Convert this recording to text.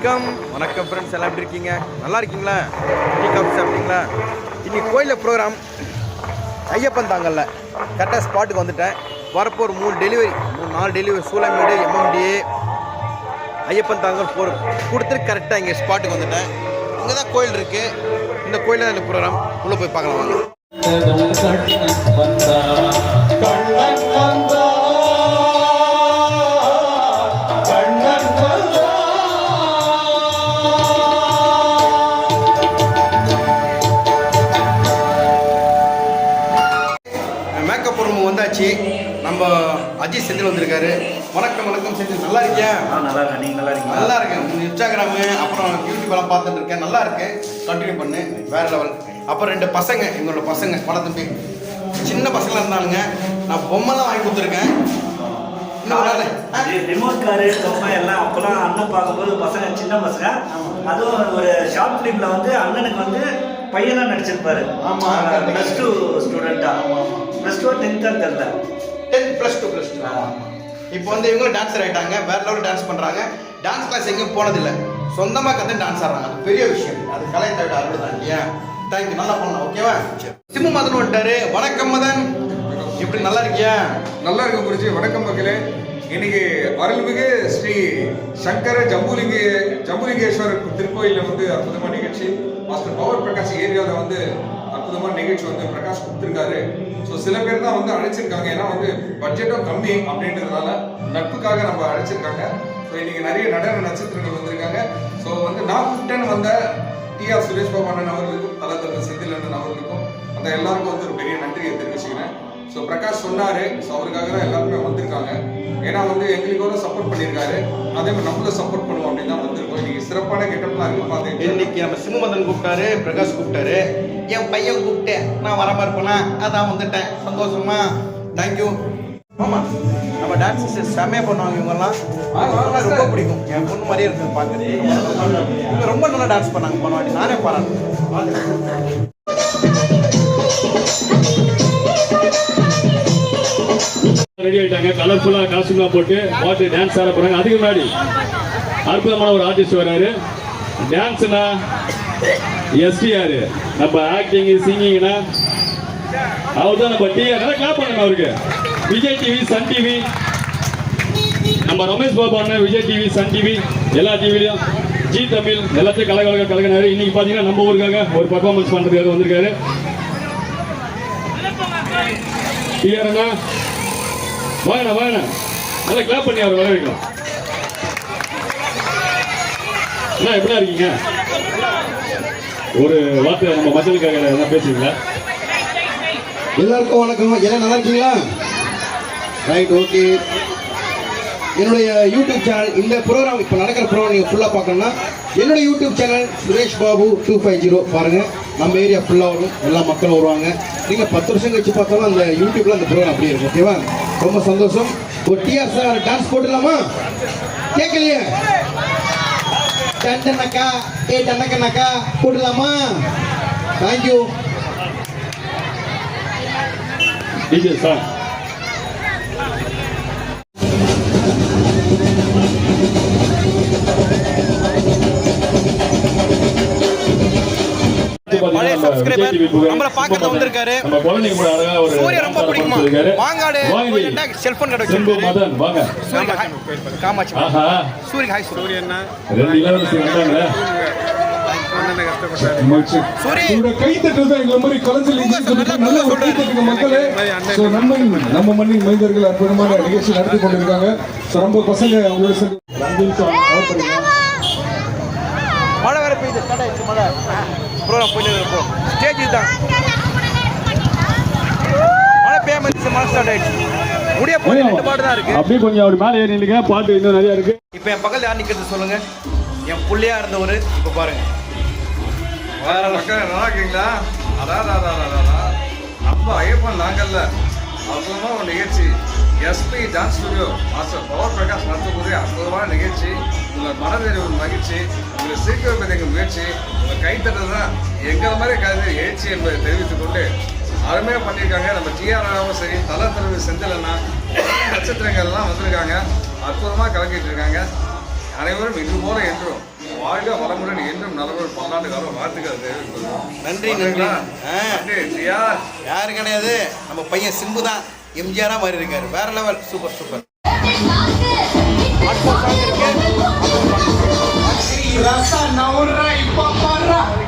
வணக்கம். வணக்கம் ஃப்ரெண்ட்ஸ் எல்லாம் எப்படி இருக்கீங்க? நல்லா இருக்கீங்களா? டீ காஃபி சாப்பிட்டீங்களா? இன்னைக்கு கோயிலில் ப்ரோக்ராம் ஐயப்பன் தாங்கல்ல. கரெக்டாக ஸ்பாட்டுக்கு வந்துட்டேன். வரப்போ ஒரு மூணு டெலிவரி மூணு நாலு டெலிவரி சூளமேடு எம்எம்டிஏ ஐயப்பன் தாங்கல் போர் கொடுத்துட்டு கரெக்டாக இங்கே ஸ்பாட்டுக்கு வந்துட்டேன். இங்கே தான் கோயில் இருக்குது இந்த கோயிலில் தான் இந்த ப்ரோக்ராம் உள்ளே போய் பார்க்கலாம் வாங்க. அஜித் செந்தில் வந்திருக்காரு. வணக்கம் வணக்கம் செந்தில். நல்லா இருக்கியா? ஆ நல்லா இருக்கேன். நீங்க நல்லா இருக்கீங்களா? நல்லா இருக்கேன். உங்க இன்ஸ்டாகிராமு அப்புறம் யூடியூப் எல்லாம் பார்த்துட்டு இருக்கேன். நல்லா இருக்கு. கண்டினியூ பண்ணு. வேற லெவல் அப்புறம் ரெண்டு பசங்க எங்களோட பசங்க பல தம்பி. சின்ன பசங்களா இருந்தானுங்க நான் பொம்மைலாம் வாங்கி கொடுத்துருக்கேன். ரிமோட் காரு பொம்மை எல்லாம் அப்பெல்லாம் அண்ணன் பார்க்கும்போது பசங்க சின்ன பசங்க. அதுவும் ஒரு ஷார்ட் ஃபிலிம்ல வந்து அண்ணனுக்கு வந்து பையனா நடிச்சிருப்பாரு. ஆமா. ப்ளஸ் டூ ஸ்டூடெண்டா ப்ளஸ் டூ டென்த்தா தெரியல இப்போ வந்து இவங்க டான்ஸர் ஆகிட்டாங்க வேற லெவல் டான்ஸ் பண்றாங்க. டான்ஸ் கிளாஸ் எங்கேயும் போனதில்லை. சொந்தமாக கற்று டான்ஸ் ஆடுறாங்க. அது பெரிய விஷயம். அது கலையை தவிர அறுபது தான் இல்லையா? தேங்க்யூ நல்லா பண்ணலாம். ஓகேவா சிம்மு மதன் வந்துட்டாரு. வணக்கம் மதன். இப்படி நல்லா இருக்கியா? நல்லா இருக்கும் குறிச்சி வணக்கம் மக்களே இன்னைக்கு அருள்மிகு ஸ்ரீ சங்கர ஜம்புலிங்க ஜம்புலிங்கேஸ்வரர் திருக்கோயிலில் வந்து அற்புதமான நிகழ்ச்சி. மாஸ்டர் பவர் பிரகாஷ் ஏரியாவில் வந்து அற்புதமான நிகழ்ச்சி வந்து பிரகாஷ் கொடுத்துருக்காரு. ஸோ சில பேர் தான் வந்து அழைச்சிருக்காங்க. ஏன்னா வந்து பட்ஜெட்டும் கம்மி அப்படின்றதுனால நட்புக்காக நம்ம அழைச்சிருக்காங்க. ஸோ இன்னைக்கு நிறைய நடன நட்சத்திரங்கள் வந்திருக்காங்க. ஸோ வந்து நான் கூப்பிட்டேன்னு வந்த டி ஆர் சுரேஷ் பாபு அண்ணன் அவர்களுக்கும் தலைவர் செந்தில் அண்ணன் அவர்களுக்கும் அந்த எல்லாருக்கும் வந்து ஒரு பெரிய நன்றியை தெரிவிச்சுக்கிறேன். ஸோ பிரகாஷ் சொன்னாரு. ஸோ அவருக்காக தான் எல்லாருமே வந்திருக்காங்க. ஏன்னா வந்து எங்களுக்கோட சப்போர்ட் பண்ணியிருக்காரு அதே மாதிரி நம்மளும் சப்போர்ட் பண்ணுவோம் அப்படின்னு தான் வந்திருக்கோம். இன்னைக்கு சிறப்பான கெட்டப்லாம் இருக்கு பார்த்து இன்னைக்கு நம்ம சிம்மு மதன் கூப்பிட்டாரு பிரகாஷ் கூப்பிட்டாரு. என் பையன் கூப்பிட்டேன். நான் வராம இருப்பேனா அதான் வந்துட்டேன். சந்தோஷமா? தேங்க்யூ ஆமா. நம்ம டான்ஸ் செம்மையா பண்ணுவாங்க இவங்கெல்லாம். ரொம்ப பிடிக்கும். என் பொண்ணு மாதிரியே இருக்கு பார்க்குறது இவங்க ரொம்ப நல்லா டான்ஸ் பண்ணாங்க போன வாட்டி நானே பாராட்டுறேன். ரெடி ஆயிட்டாங்க. கலர்ஃபுல்லா காஸ்டியூம்லாம் போட்டு பாட்டு டான்ஸ் ஆட போறாங்க. அதுக்கு முன்னாடி அற்புதமான ஒரு ஆர்டிஸ்ட் வராரு டான்ஸ்னா எஸ்டிஆர் நம்ம ஆக்டிங் சிங்கிங்னா அவர் தான் நம்ம டிஆர் நல்லா கிளாப் பண்ணணும் அவருக்கு. விஜய் டிவி சன் டிவி நம்ம ரமேஷ் பாபு அண்ணன் விஜய் டிவி சன் டிவி எல்லா டிவிலையும் ஜி தமிழ் எல்லாத்தையும் கலகலக கலகினாரு. இன்னைக்கு பாத்தீங்கன்னா நம்ம ஊருக்காக ஒரு பர்ஃபார்மன்ஸ் பண்றதுக்காக வந்திருக்காரு. டிஆர்னா வாங்க வாங்க நல்லா கிளாப் பண்ணி அவர் வர என்ன அண்ணா எப்படியா இருக்கீங்க? ஒரு வார்த்தை நம்ம மக்களுக்காக என்ன பேசுறீங்களா? எல்லாருக்கும் வணக்கம். எல்லாம் நல்லா இருக்கீங்களா? ரைட் ஓகே என்னுடைய யூடியூப் சேனல் இந்த ப்ரோக்ராம் இப்போ நடக்கிற ப்ரோக்ராம் நீங்கள் ஃபுல்லாக பார்க்கணும்னா என்னுடைய YouTube channel Suresh Babu two five zero பாருங்கள் நம்ம ஏரியா ஃபுல்லாக வரும். எல்லா மக்களும் வருவாங்க. நீங்கள் பத்து வருஷம் கழிச்சு பார்த்தாலும் அந்த யூடியூப்பில் அந்த ப்ரோக்ராம் அப்படியே இருக்கும். ஓகேவா ரொம்ப சந்தோஷம். ஒரு டிஆர் சார் டான்ஸ் போட்டுலாமா கேட்கலையே. டண்டனக்கா ஏ டன்னக்கண்ணக்கா போட்டுலாமா தேங்க்யூ டிஜே சார். பழைய subscriber நம்மள பார்க்க வந்திருக்காரு. கூட சூரிய ரொம்ப பிடிக்குமா. மாங்காடு. செல்போன் கடை வச்சிருக்காரு. காமாட்சி ஆஹா. சூரிய ஹாய் சூரிய ரெண்டு இளவரசி வந்தாங்களே மகிழ்ச்சி. சூரி. உங்களோட கைத்தட்டல் தான் எங்களை மாதிரி கலைஞர்கள் இன்ஸ்டிடியூட்டுக்கு நல்ல ஒரு கைத்தட்டுங்க மக்களே. So, நம்ம நம்ம மண்ணின் மனிதர்கள் அற்புதமான நிகழ்ச்சி நடத்தி கொண்டிருக்காங்க. ரொம்ப பசங்க அவங்களோட. மழை வேற பெய்யுது ஆயிடுச்சு மழை ப்ரோக்ராம் போயிட்டு இருப்போம். ஸ்டேஜ் தான் மழை பெய்யாம இருந்துச்சு மழை ஸ்டார்ட் ஆயிடுச்சு. முடிய போய் ரெண்டு பாட்டு தான் இருக்கு. அப்படியே கொஞ்சம் அவர் மேலே ஏறி நில்லுங்க. பாட்டு இன்னும் நிறைய இருக்கு. இப்போ என் பக்கத்தில் யார் நிற்கிறது சொல்லுங்க. என் புள்ளையா இருந்தவர் இப்போ பாருங்க. வேற மக்கள் நல்லா இருக்கீங்களா? அதான் அதான் அதான் நம்ம ஐயப்பன் நாங்கல்ல. அற்புதமான ஒரு நிகழ்ச்சி. SP dance studio master power Prakash நடத்தக்கூடிய அற்புதமான நிகழ்ச்சி. உங்கள் மனதில் ஒரு மகிழ்ச்சி. உங்களை வைப்பது எங்கள் முயற்சி. உங்கள் கைத்தட்டல் தான் எங்கள் மாதிரி கருது எழுச்சி என்பதை தெரிவித்துக் கொண்டு அருமையாக பண்ணியிருக்காங்க. நம்ம டிஆர்ஆவும் சரி தல தலைவர் செந்திலண்ணா நட்சத்திரங்கள்லாம் வந்திருக்காங்க. அற்புதமாக கலக்கிட்டு இருக்காங்க. அனைவரும் இது போல என்றும் வாழ்க வளமுடன் என்றும் நலமுடன் பல்லாண்டு காலம் வாழ்த்துக்கள் நன்றி நன்றி. யார் கிடையாது? நம்ம பையன் சிம்பு தான். எம்ஜிஆரா மாதிரி இருக்காரு வேற level. Super super. Hasta no, rey, paparra.